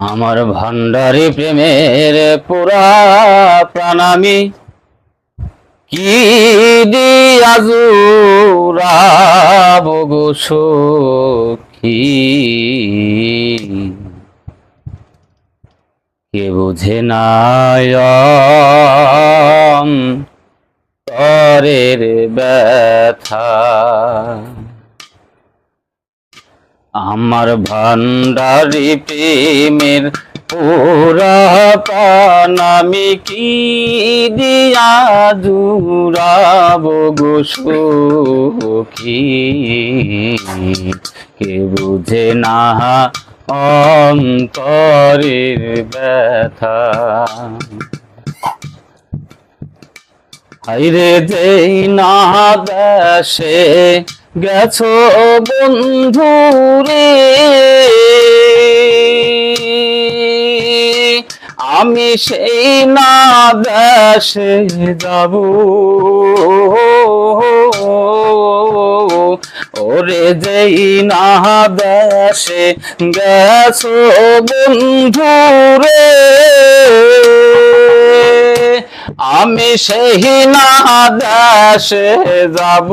আমার ভান্ডারি প্রেমের পুরা প্রাণামি। কি দিয়াজুরা বগু সখী? কে বুঝে নায়ম তরের ব্যথা? আমার ভান্ডারি প্রেমের পুরা পানামি কি দিয়া জুড়াব গো কে বুঝে না অন্তরের ব্যথা? হাইরে যেই না দেশে গেছো বন্ধুরে আমি সেই না দেশে যাব। ওরে যেই না দেশে গেছো বন্ধুরে আমি সেই না দেশে যাব।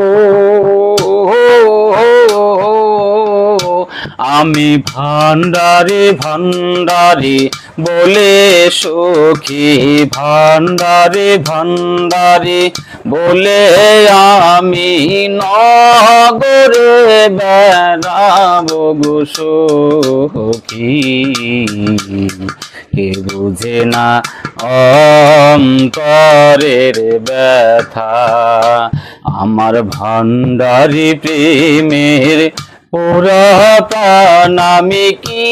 আমি ভান্ডারি ভান্ডারি বলে সখী। ভান্ডারি ভান্ডারি বলে আমি নগরে বেড়াবো গো কে বুঝে না অন্তরের ব্যথা। আমার ভান্ডারি প্রেমের পুরাতন আমি কি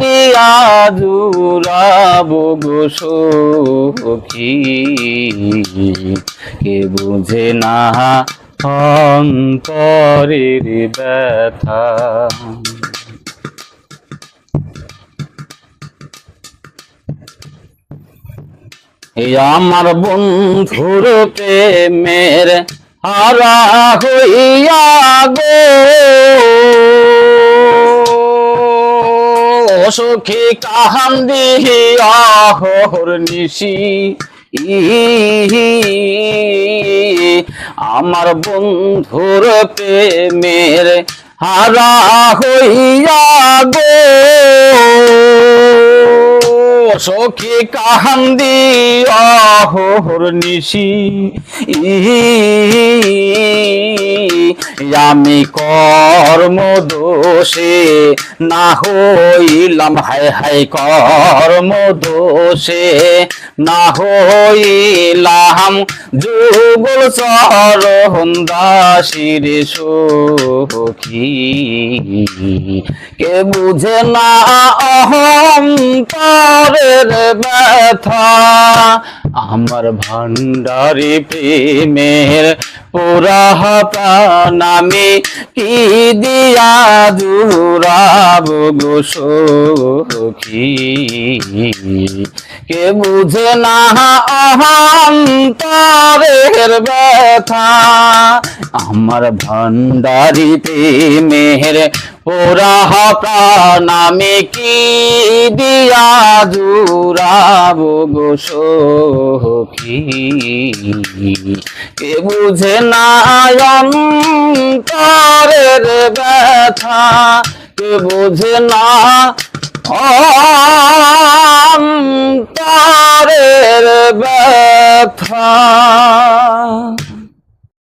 দিয়া জুড়াব গো সখী? কে বুঝে না অন্তরের ব্যথা। আমার বন্ধুর প্রেমের হারা হইয়া গো। সখী কাহান দিয়া হর নিশি। আমার বন্ধুর প্রেমের হারা হইয়া সখী কাহান্দি অহর নিশি। আমি কর্ম দোষে না হইলাম হায় হায় কর্ম দোষে। না হইলাম যুগল চরণ দাসির সখী। কে বুঝে না অহংকারের ব্যথা? আমার ভান্ডারি প্রেমের পুরা প্রাণ আমি কি দিয়া জুড়াব গো কে বুঝে না অহন্তরের ব্যথা? আমার ভান্ডারি প্রেমের পুরা প্রাণ আমি কি দিয়া দূরাব গো সখী। কে বুঝে না অন্তরের ব্যথা? কে বুঝে না